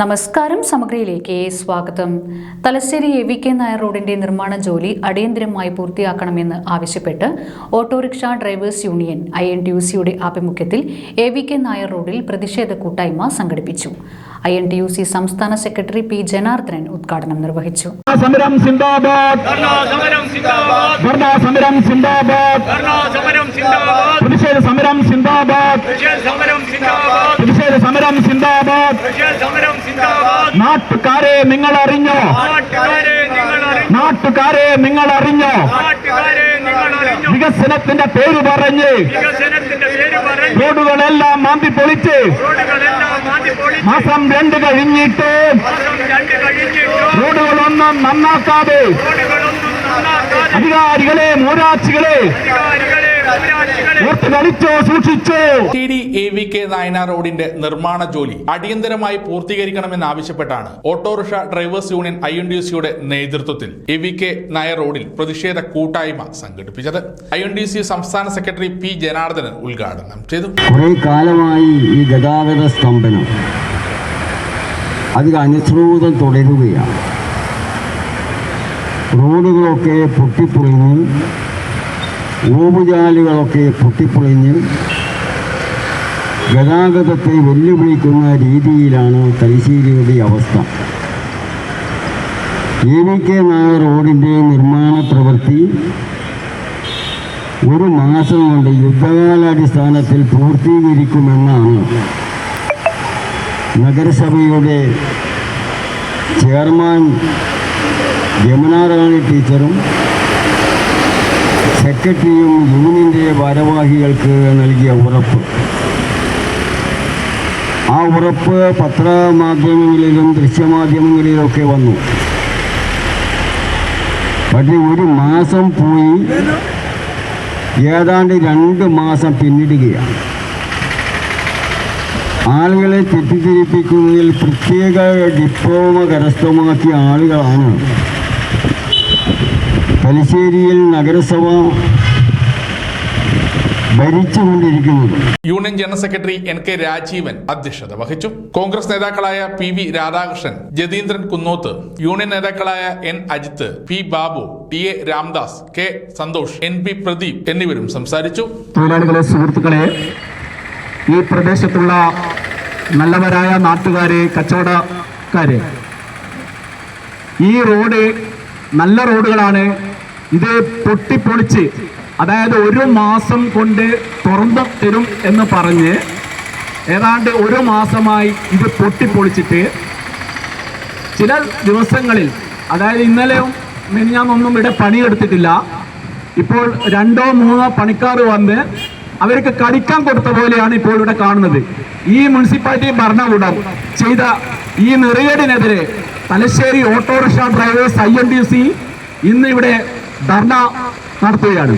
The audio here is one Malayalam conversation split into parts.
നമസ്കാരം സമഗ്രയിലേക്ക് സ്വാഗതം. Thalassery A V K Nair റോഡിന്റെ നിർമ്മാണ ജോലി അടിയന്തരമായി പൂർത്തിയാക്കണമെന്ന് ആവശ്യപ്പെട്ട് autorickshaw drivers union I N T U സിയുടെ ആഭിമുഖ്യത്തിൽ എ വി കെ നായർ റോഡിൽ പ്രതിഷേധ കൂട്ടായ്മ സംഘടിപ്പിച്ചു. I N T U C സംസ്ഥാന സെക്രട്ടറി പി ജനാർദ്ദനൻ ഉദ്ഘാടനം നിർവഹിച്ചു. സമരം സിന്ദാബാദ്. ധർണാ സമരം സിന്ദാബാദ്. ധർണാ സമരം സിന്ദാബാദ്. ധർണാ സമരം സിന്ദാബാദ്. പ്രതിഷേധ സമരം സിന്ദാബാദ്. പ്രതിഷേധ സമരം സിന്ദാബാദ്. നാട്ടുകാരെ നിങ്ങൾ അറിഞ്ഞോ നാട്ടുകാരെ നിങ്ങൾ അറിഞ്ഞു വികസനത്തിന്റെ പേര് പറഞ്ഞ് റോഡുകളെല്ലാം മാന്തി പൊളിച്ച് മാസം രണ്ട് കഴിഞ്ഞിട്ട് റോഡുകളൊന്നും നന്നാക്കാതെ അധികാരികളെ മൂരാച്ചികളെ T D A V K Nayanar റോഡിന്റെ നിർമ്മാണ ജോലി അടിയന്തരമായി പൂർത്തീകരിക്കണമെന്നാവശ്യപ്പെട്ടാണ് autorickshaw drivers union I N D C യുടെ നേതൃത്വത്തിൽ എ വി കെ നായർ റോഡിൽ പ്രതിഷേധ കൂട്ടായ്മ സംഘടിപ്പിച്ചത്. ഐ എൻ ഡി സി സംസ്ഥാന സെക്രട്ടറി പി ജനാർദ്ദനൻ ഉദ്ഘാടനം ചെയ്തു. കുറേ കാലമായി ഈ ഗതാഗത സ്തംഭനം അതിൽ അനുസൃതം തുടരുകയാണ്. റോഡുകളൊക്കെ പൊട്ടിപ്പൊളിഞ്ഞ് ഓവുചാലുകളൊക്കെ പൊട്ടിപ്പൊളിഞ്ഞ് ഗതാഗതത്തെ വെല്ലുവിളിക്കുന്ന രീതിയിലാണ് തലശ്ശേരിയുടെ അവസ്ഥ. എ വി കെ നായർ റോഡിന്റെ നിർമ്മാണ പ്രവൃത്തി ഒരു മാസം കൊണ്ട് യുദ്ധകാലാടിസ്ഥാനത്തിൽ പൂർത്തീകരിക്കുമെന്നാണ് നഗരസഭയുടെ ചെയർമാൻ യമുനാറാണി ടീച്ചറും സെക്രട്ടറിയും യൂണിയന്റെ ഭാരവാഹികൾക്ക് നൽകിയ ഉറപ്പ്. ആ ഉറപ്പ് പത്രമാധ്യമങ്ങളിലും ദൃശ്യമാധ്യമങ്ങളിലൊക്കെ വന്നു. പക്ഷേ ഒരു മാസം പോയി ഏതാണ്ട് രണ്ട് മാസം പിന്നിടുകയാണ്. ആളുകളെ തെറ്റിദ്ധരിപ്പിക്കുന്നതിൽ പ്രത്യേക ഡിപ്ലോമ കരസ്ഥമാക്കിയ ആളുകളാണ് തലശ്ശേരിയിൽ നഗരസഭ ഭരിച്ചുകൊണ്ടിരിക്കുന്നത്. Union general secretary N K Rajeevan അധ്യക്ഷത വഹിച്ചു. കോൺഗ്രസ് നേതാക്കളായ P V Radhakrishnan Jatheendran Kunnoth union നേതാക്കളായ N Ajith P Babu T A Ramdas K Santhosh N P Pradeep എന്നിവരും സംസാരിച്ചു. തൊഴിലാളികളെ സുഹൃത്തുക്കളെ ഈ പ്രദേശത്തുള്ള നല്ലവരായ നാട്ടുകാരെ കച്ചവടക്കാരെ ഈ റോഡ് നല്ല റോഡുകളാണ്. ഇത് പൊട്ടിപ്പൊളിച്ച് അതായത് ഒരു മാസം കൊണ്ട് തുറന്നു തരും എന്ന് പറഞ്ഞ് ഏതാണ്ട് ഒരു മാസമായി ഇത് പൊട്ടിപ്പൊളിച്ചിട്ട് ചില ദിവസങ്ങളിൽ അതായത് ഇന്നലെയും മിനിഞ്ഞാന്നൊന്നും ഇവിടെ പണിയെടുത്തിട്ടില്ല. ഇപ്പോൾ രണ്ടോ മൂന്നോ പണിക്കാർ വന്ന് അവർക്ക് കടിക്കാൻ കൊടുത്ത പോലെയാണ് ഇപ്പോൾ ഇവിടെ കാണുന്നത്. ഈ മുനിസിപ്പാലിറ്റി ഭരണകൂടം ചെയ്ത ഈ നെറിയടിനെതിരെ Thalassery autorickshaw drivers I N D C ഇന്ന് ഇവിടെ ധർണ നടത്തുകയാണ്.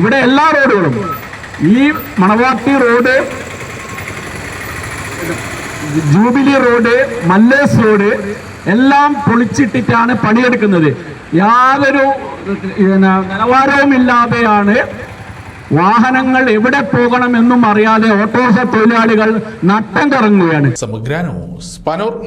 ഇവിടെ എല്ലാ റോഡുകളും ഈ Manavatti road jubilee road Malles road എല്ലാം പൊളിച്ചിട്ടിട്ടാണ് പണിയെടുക്കുന്നത്. യാതൊരു നിലവാരവും നിലവാരവുമില്ലാതെയാണ് വാഹനങ്ങൾ എവിടെ പോകണം പോകണമെന്നും അറിയാതെ ഓട്ടോറിക്ഷ തൊഴിലാളികൾ നട്ടം കറങ്ങുകയാണ്. സമഗ്ര